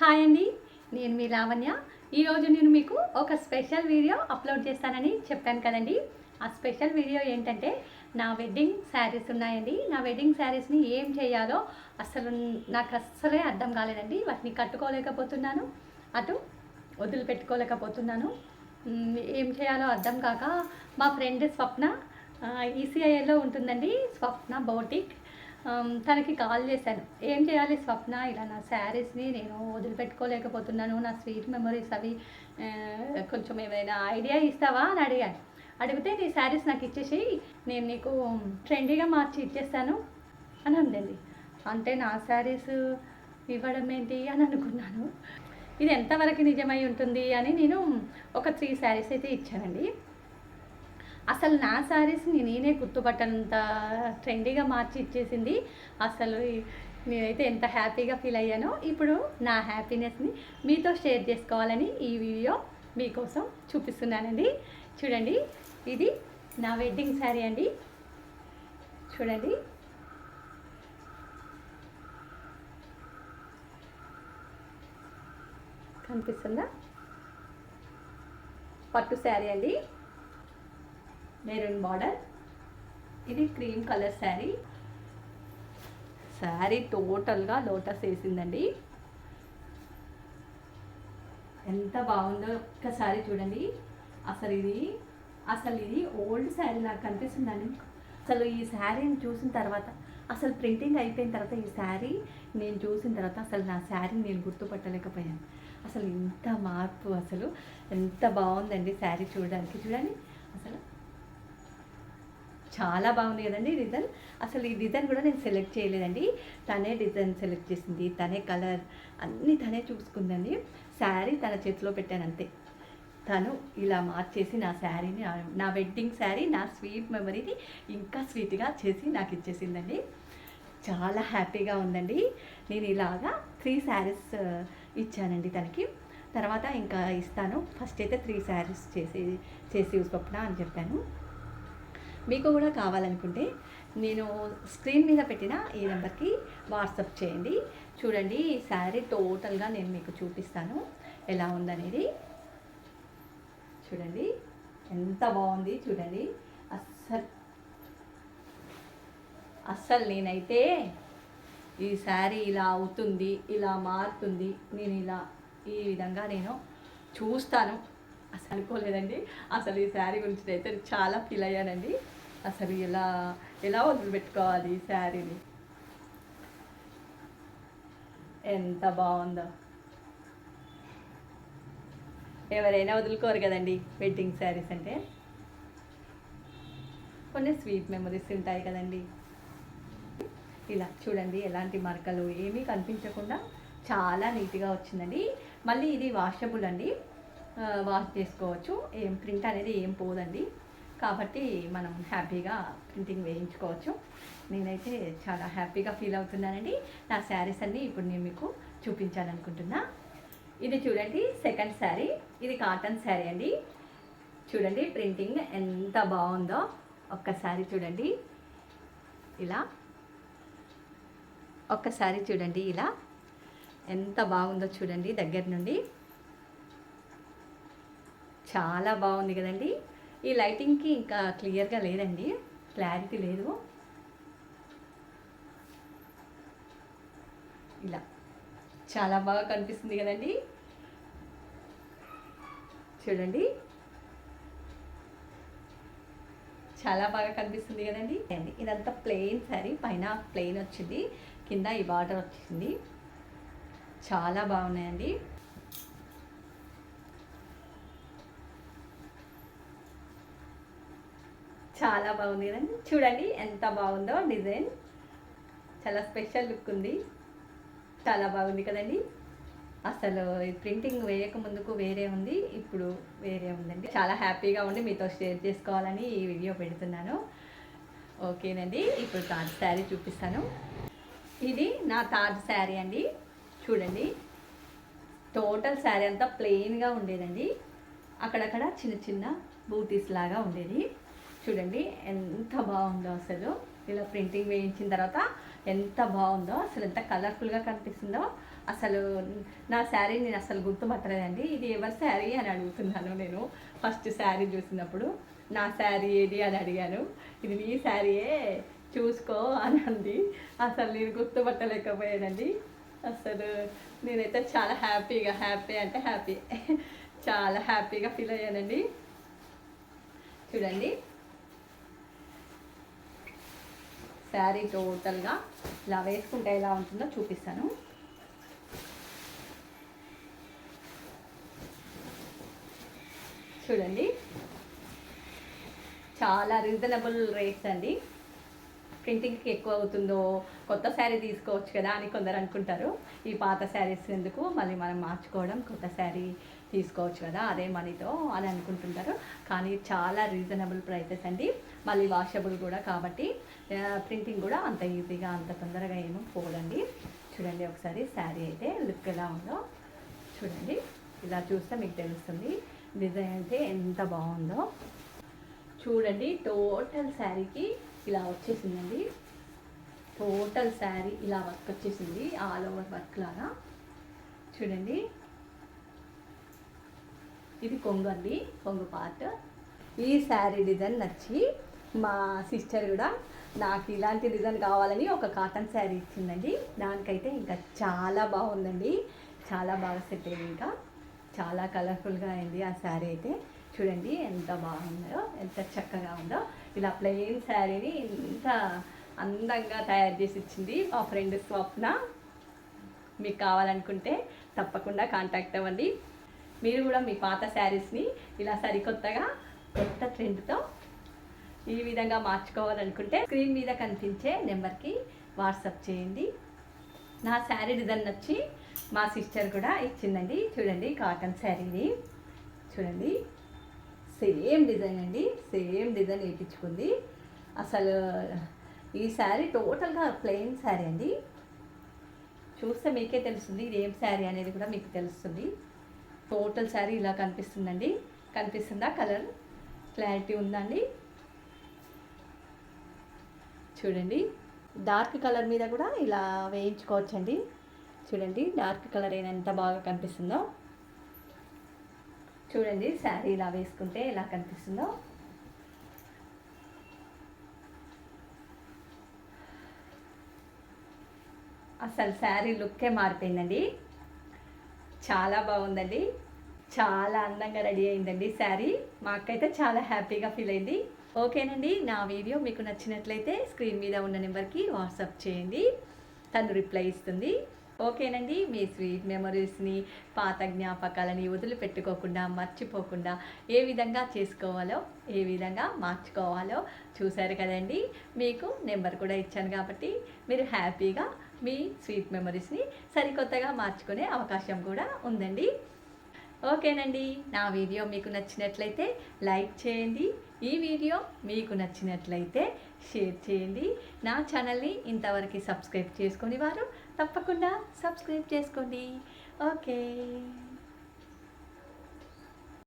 Hi అండి నేను మీ లావణ్య. ఈరోజు నేను మీకు ఒక స్పెషల్ వీడియో అప్లోడ్ చేస్తానని చెప్పాను కదండి. ఆ స్పెషల్ వీడియో ఏంటంటే నా వెడ్డింగ్ శారీస్ ఉన్నాయండి. నా వెడ్డింగ్ శారీస్ని ఏం చేయాలో అసలు నాకు అస్సలే అర్థం కాలేదండి. వాటిని కట్టుకోలేకపోతున్నాను అటు వదిలిపెట్టుకోలేకపోతున్నాను. ఏం చేయాలో అర్థం కాక మా ఫ్రెండ్ స్వప్న ఈసీఐలో ఉంటుందండి స్వప్న బౌటిక్. తనకి కాల్ చేశాను. ఏం చేయాలి స్వప్న? ఇలా నా శారీస్ని నేను వదిలిపెట్టుకోలేకపోతున్నాను. నా స్వీట్ మెమరీస్ అవి కొంచెం ఏమైనా ఐడియా ఇస్తావా? అని అడిగాను. అడిగితే నీ శారీస్ నాకు ఇచ్చేసి నేను నీకు ట్రెండీగా మార్చి ఇచ్చేస్తాను. అని అందండి అంటే నా శారీస్ ఇవ్వడం ఏంటి? అని అనుకున్నాను. ఇది ఎంతవరకు నిజమై ఉంటుంది? అని నేను ఒక త్రీ శారీస్ అయితే ఇచ్చానండి. అసలు నా శారీస్ని నేనే గుర్తుపట్టనంత ట్రెండీగా మార్చి ఇచ్చేసింది. అసలు నేనైతే ఎంత హ్యాపీగా ఫీల్ అయ్యానో ఇప్పుడు నా హ్యాపీనెస్ని మీతో షేర్ చేసుకోవాలని ఈ వీడియో మీకోసం చూపిస్తున్నానండి. చూడండి ఇది నా వెడ్డింగ్ శారీ అండి. చూడండి. కనిపిస్తుందా? పట్టు శారీ అండి. Maroon border. ఇది క్రీమ్ కలర్ శారీ. శారీ టోటల్గా లోటస్ వేసిందండి. ఎంత బాగుందో ఒక్కసారి చూడండి. అసలు ఇది అసలు ఇది ఓల్డ్ శారీ నాకు కనిపిస్తుందండి. అసలు ఈ శారీని చూసిన తర్వాత అసలు ప్రింటింగ్ అయిపోయిన తర్వాత ఈ శారీ నేను చూసిన తర్వాత అసలు నా శారీని నేను గుర్తుపట్టలేకపోయాను. అసలు ఇంత మార్పు అసలు ఎంత బాగుందండి శారీ చూడడానికి. చూడండి అసలు చాలా బాగుంది కదండి డిజైన్ అసలు ఈ డిజైన్ కూడా నేను సెలెక్ట్ చేయలేదండి. తనే డిజైన్ సెలెక్ట్ చేసింది తనే కలర్ అన్నీ తనే చూసుకుందండి. శారీ తన చేతిలో పెట్టాను అంతే. తను ఇలా మార్చేసి నా శారీని నా- వెడ్డింగ్ శారీ నా స్వీట్ మెమరీని ఇంకా స్వీట్గా చేసి నాకు ఇచ్చేసిందండి. చాలా హ్యాపీగా ఉందండి. నేను ఇలాగా త్రీ శారీస్ ఇచ్చానండి తనకి. తర్వాత ఇంకా ఇస్తాను. ఫస్ట్ అయితే త్రీ శారీస్ చేసి చేసి స్వప్న అని చెప్పాను. మీకు కూడా కావాలనుకుంటే నేను స్క్రీన్ మీద పెట్టిన ఈ నెంబర్కి వాట్సాప్ చేయండి. చూడండి ఈ శారీ టోటల్గా నేను మీకు చూపిస్తాను. ఎలా ఉందనేది. చూడండి ఎంత బాగుంది చూడండి. అస్సలు అస్సలు నేనైతే ఈ శారీ ఇలా అవుతుంది ఇలా మారుతుంది నేను ఇలా ఈ విధంగా నేను చూస్తాను. అసలు అనుకోలేదండి. అసలు ఈ శారీ గురించి అయితే చాలా ఫీల్ అయ్యానండి. అసలు ఎలా ఎలా వదిలిపెట్టుకోవాలి శారీని? ఎంత బాగుందో. ఎవరైనా వదులుకోరు కదండి వెడ్డింగ్ శారీస్ అంటే. కొన్ని స్వీట్ మెమరీస్ ఉంటాయి కదండి. ఇలా చూడండి ఎలాంటి మరకలు ఏమీ కనిపించకుండా చాలా నీట్గా వచ్చిందండి. మళ్ళీ ఇది వాషబుల్ అండి. వాష్ చేసుకోవచ్చు. ఏం ప్రింట్ అనేది ఏం పోదండి. కాబట్టి మనం హ్యాపీగా ప్రింటింగ్ వేయించుకోవచ్చు. నేనైతే చాలా హ్యాపీగా ఫీల్ అవుతున్నానండి. నా శారీస్ అన్నీ ఇప్పుడు నేను మీకు చూపించాలనుకుంటున్నా. ఇది చూడండి సెకండ్ శారీ. ఇది కాటన్ శారీ అండి. చూడండి ప్రింటింగ్ ఎంత బాగుందో. ఒక్కసారి చూడండి. ఇలా. ఒక్కసారి చూడండి ఇలా. ఎంత బాగుందో చూడండి దగ్గర నుండి. చాలా బాగుంది కదండి. ఈ లైటింగ్కి ఇంకా క్లియర్గా లేదండి క్లారిటీ లేదు. ఇలా. చాలా బాగా కనిపిస్తుంది కదండి. చూడండి. చాలా బాగా కనిపిస్తుంది కదండి. అండి ఇదంతా ప్లెయిన్ సారీ పైన ప్లెయిన్ వచ్చింది కింద ఈ బార్డర్ వచ్చింది. చాలా బాగున్నాయండి. చాలా బాగుంది కదండి చూడండి ఎంత బాగుందో డిజైన్. చాలా స్పెషల్ లుక్ ఉంది. చాలా బాగుంది కదండి. అసలు ప్రింటింగ్ వేయక ముందుకు వేరే ఉంది ఇప్పుడు వేరే ఉందండి. చాలా హ్యాపీగా ఉండి మీతో షేర్ చేసుకోవాలని ఈ వీడియో పెడుతున్నాను. ఓకేనండి ఇప్పుడు తాజ్ శారీ చూపిస్తాను. ఇది నా తాజ్ శారీ అండి. చూడండి టోటల్ శారీ అంతా ప్లెయిన్గా ఉండేదండి. అక్కడక్కడ చిన్న చిన్న బూటీస్ లాగా ఉండేది. చూడండి ఎంత బాగుందో అసలు. ఇలా ప్రింటింగ్ వేయించిన తర్వాత ఎంత బాగుందో అసలు ఎంత కలర్ఫుల్గా కనిపిస్తుందో. అసలు నా శారీ నేను అసలు గుర్తుపట్టలేదండి. ఇది ఎవరి శారీ అని అడుగుతున్నాను నేను ఫస్ట్ శారీ చూసినప్పుడు. నా శారీ ఏది అని అడిగాను. ఇది నీ శారీయే చూసుకో అని అంది. అసలు నేను గుర్తుపట్టలేకపోయానండి. అసలు నేనైతే చాలా హ్యాపీగా హ్యాపీ అంటే హ్యాపీ. చాలా హ్యాపీగా ఫీల్ అయ్యానండి. చూడండి శారీ టోటల్గా ఇలా వేసుకుంటే ఎలా ఉంటుందో చూపిస్తాను. చూడండి. చాలా రీజనబుల్ రేట్స్ అండి. ప్రింటింగ్కి ఎక్కువ అవుతుందో కొత్త శారీ తీసుకోవచ్చు కదా అని కొందరు అనుకుంటారు. ఈ పాత శారీస్ ఎందుకు? మళ్ళీ మనం మార్చుకోవడం కొత్త శారీ తీసుకోవచ్చు కదా అదే మనీతో అని అనుకుంటుంటారు. కానీ చాలా రీజనబుల్ ప్రైసెస్ అండి. మళ్ళీ వాషబుల్ కూడా కాబట్టి ప్రింటింగ్ కూడా అంత ఈజీగా అంత తొందరగా ఏమో పోదండి. చూడండి ఒకసారి శారీ అయితే లుక్ ఎలా ఉందో. చూడండి ఇలా చూస్తే మీకు తెలుస్తుంది. డిజైన్ అయితే ఎంత బాగుందో. చూడండి టోటల్ శారీకి ఇలా వచ్చేసిందండి. టోటల్ శారీ ఇలా వర్క్ వచ్చేసింది ఆల్ ఓవర్ వర్క్ లాగా. చూడండి ఇది కొంగు అండి కొంగు పార్ట్. ఈ శారీ డిజైన్ నచ్చి మా సిస్టర్ కూడా నాకు ఇలాంటి డిజైన్ కావాలని ఒక కాటన్ శారీ ఇచ్చిందండి. దానికైతే ఇంకా చాలా బాగుందండి. చాలా బాగా సెట్ అయింది ఇంకా. చాలా కలర్ఫుల్గా అయింది ఆ శారీ అయితే. చూడండి ఎంత బాగుందో ఎంత చక్కగా ఉందో. ఇలా ప్లెయిన్ శారీని ఇంత అందంగా తయారు చేసి ఇచ్చింది మా ఫ్రెండ్ స్వప్న. మీకు కావాలనుకుంటే తప్పకుండా కాంటాక్ట్ అవ్వండి. మీరు కూడా మీ పాత శారీస్ని ఇలా సరికొత్తగా కొత్త ట్రెండ్తో ఈ విధంగా మార్చుకోవాలనుకుంటే స్క్రీన్ మీద కనిపించే నెంబర్కి వాట్సాప్ చేయండి. నా శారీ డిజైన్ వచ్చి మా సిస్టర్ కూడా ఇచ్చిందండి. చూడండి కాటన్ శారీని. చూడండి. సేమ్ డిజైన్ అండి. సేమ్ డిజైన్ వేయించుకుంది. అసలు ఈ శారీ టోటల్గా ప్లెయిన్ శారీ అండి. చూస్తే మీకే తెలుస్తుంది ఇది ఏం శారీ అనేది కూడా మీకు తెలుస్తుంది. టోటల్ శారీ ఇలా కనిపిస్తుందండి. కనిపిస్తుందా? కలర్ క్లారిటీ ఉందండి చూడండి. డార్క్ కలర్ మీద కూడా ఇలా వేయించుకోవచ్చండి. చూడండి డార్క్ కలర్ ఎంత బాగా కనిపిస్తుందో. చూడండి శారీ ఇలా వేసుకుంటే ఎలా కనిపిస్తుందో. అసలు శారీ లుక్కే మారిపోయిందండి. చాలా బాగుందండి. చాలా అందంగా రెడీ అయిందండి శారీ. మాకైతే చాలా హ్యాపీగా ఫీల్ అయింది. ఓకేనండి నా వీడియో మీకు నచ్చినట్లయితే స్క్రీన్ మీద ఉన్న నెంబర్కి వాట్సాప్ చేయండి తను రిప్లై ఇస్తుంది. ఓకేనండి మీ స్వీట్ మెమరీస్ని పాత జ్ఞాపకాలని వదిలిపెట్టుకోకుండా మర్చిపోకుండా ఏ విధంగా చేసుకోవాలో ఏ విధంగా మార్చుకోవాలో చూశారు కదండి. మీకు నెంబర్ కూడా ఇచ్చాను కాబట్టి మీరు హ్యాపీగా మీ స్వీట్ మెమరీస్ని సరికొత్తగా మార్చుకునే అవకాశం కూడా ఉందండి. ఓకేనండి. నా వీడియో మీకు నచ్చినట్లయితే లైక్ చేయండి. ఈ వీడియో మీకు నచ్చినట్లయితే షేర్ చేయండి. నా ఛానల్ని ఇంతవరకు సబ్స్క్రైబ్ చేసుకుని వారు తప్పకుండా సబ్స్క్రైబ్ చేసుకోండి. ఓకే.